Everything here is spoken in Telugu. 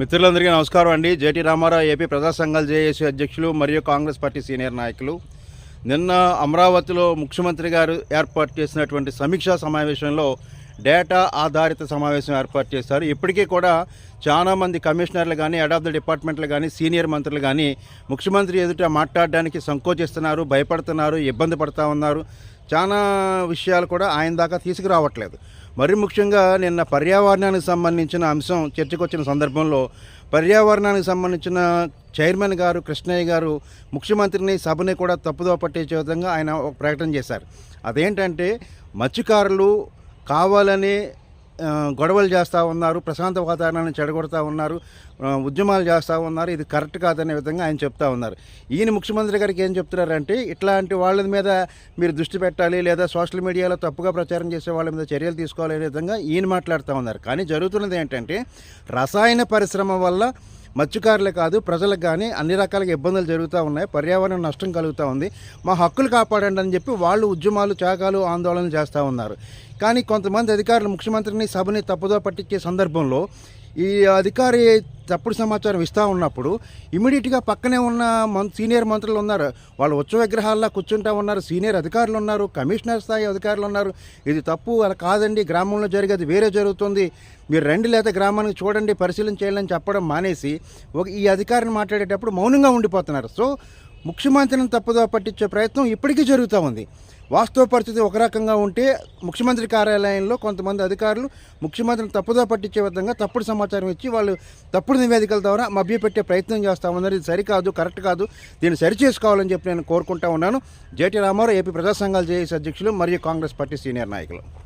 మిత్రులందరికీ నమస్కారం అండి. జేటీ రామారావు ఏపీ ప్రజా సంఘాల జేఏసీ అధ్యక్షులు మరియు కాంగ్రెస్ పార్టీ సీనియర్ నాయకులు. నిన్న అమరావతిలో ముఖ్యమంత్రి గారు ఏర్పాటు చేసినటువంటి సమీక్షా సమావేశంలో డేటా ఆధారిత సమావేశం ఏర్పాటు చేశారు. ఇప్పటికీ కూడా చాలామంది కమిషనర్లు కానీ హెడ్ ఆఫ్ ద డిపార్ట్మెంట్లు కానీ సీనియర్ మంత్రులు కానీ ముఖ్యమంత్రి ఎదుట మాట్లాడడానికి సంకోచిస్తున్నారు భయపడుతున్నారు ఇబ్బంది పడుతూ ఉన్నారు. చాలా విషయాలు కూడా ఆయన దాకా తీసుకురావట్లేదు. మరి ముఖ్యంగా నిన్న పర్యావరణానికి సంబంధించిన అంశం చర్చకొచ్చిన సందర్భంలో పర్యావరణానికి సంబంధించిన చైర్మన్ గారు కృష్ణయ్య గారు ముఖ్యమంత్రిని సభని కూడా తప్పుదో పట్టించే విధంగా ఆయన ఒక ప్రకటన చేశారు. అదేంటంటే మత్స్యకారులు కావాలని గొడవలు చేస్తూ ఉన్నారు ప్రశాంత వాతావరణాన్ని చెడగొడతా ఉన్నారు ఉద్యమాలు చేస్తూ ఉన్నారు. ఇది కరెక్ట్ కాదనే విధంగా ఆయన చెప్తా ఉన్నారు. ఈయన ముఖ్యమంత్రి గారికి ఏం చెప్తున్నారంటే ఇట్లాంటి వాళ్ళ మీద మీరు దృష్టి పెట్టాలి లేదా సోషల్ మీడియాలో తప్పుగా ప్రచారం చేసే వాళ్ళ మీద చర్యలు తీసుకోవాలనే విధంగా ఈయన మాట్లాడుతూ ఉన్నారు. కానీ జరుగుతున్నది ఏంటంటే రసాయన పరిశ్రమ వల్ల మత్స్యకారులే కాదు ప్రజలకు కానీ అన్ని రకాలుగా ఇబ్బందులు జరుగుతూ ఉన్నాయి. పర్యావరణ నష్టం కలుగుతూ ఉంది. మా హక్కులు కాపాడండి అని చెప్పి వాళ్ళు ఉద్యమాలు త్యాగాలు ఆందోళనలు చేస్తూ ఉన్నారు. కానీ కొంతమంది అధికారులు ముఖ్యమంత్రిని సభని తప్పుదో పట్టించే సందర్భంలో ఈ అధికారి తప్పుడు సమాచారం ఇస్తూ ఉన్నప్పుడు ఇమీడియట్గా పక్కనే ఉన్న మం సీనియర్ మంత్రులు ఉన్నారు. వాళ్ళు ఉత్సవ విగ్రహాల్లో కూర్చుంటా ఉన్నారు. సీనియర్ అధికారులు ఉన్నారు. కమిషనర్ స్థాయి అధికారులు ఉన్నారు. ఇది తప్పు అలా కాదండి. గ్రామంలో జరిగేది వేరే జరుగుతుంది. మీరు రండి లేదా గ్రామానికి చూడండి పరిశీలన చేయాలని చెప్పడం మానేసి ఒక ఈ అధికారిని మాట్లాడేటప్పుడు మౌనంగా ఉండిపోతున్నారు. సో ముఖ్యమంత్రిని తప్పుదో పట్టించే ప్రయత్నం ఇప్పటికీ జరుగుతూ ఉంది. వాస్తవ పరిస్థితి ఒక రకంగా ఉంటే ముఖ్యమంత్రి కార్యాలయంలో కొంతమంది అధికారులు ముఖ్యమంత్రిని తప్పుదో పట్టించే విధంగా తప్పుడు సమాచారం ఇచ్చి వాళ్ళు తప్పుడు నివేదికల ద్వారా మభ్యపెట్టే ప్రయత్నం చేస్తా ఉన్నారు. ఇది సరికాదు కరెక్ట్ కాదు. దీన్ని సరిచేసుకోవాలని చెప్పి నేను కోరుకుంటా ఉన్నాను. జేటీ రామారావు ఏపీ ప్రజా సంఘాల జేఏసీ అధ్యక్షులు మరియు కాంగ్రెస్ పార్టీ సీనియర్ నాయకులు.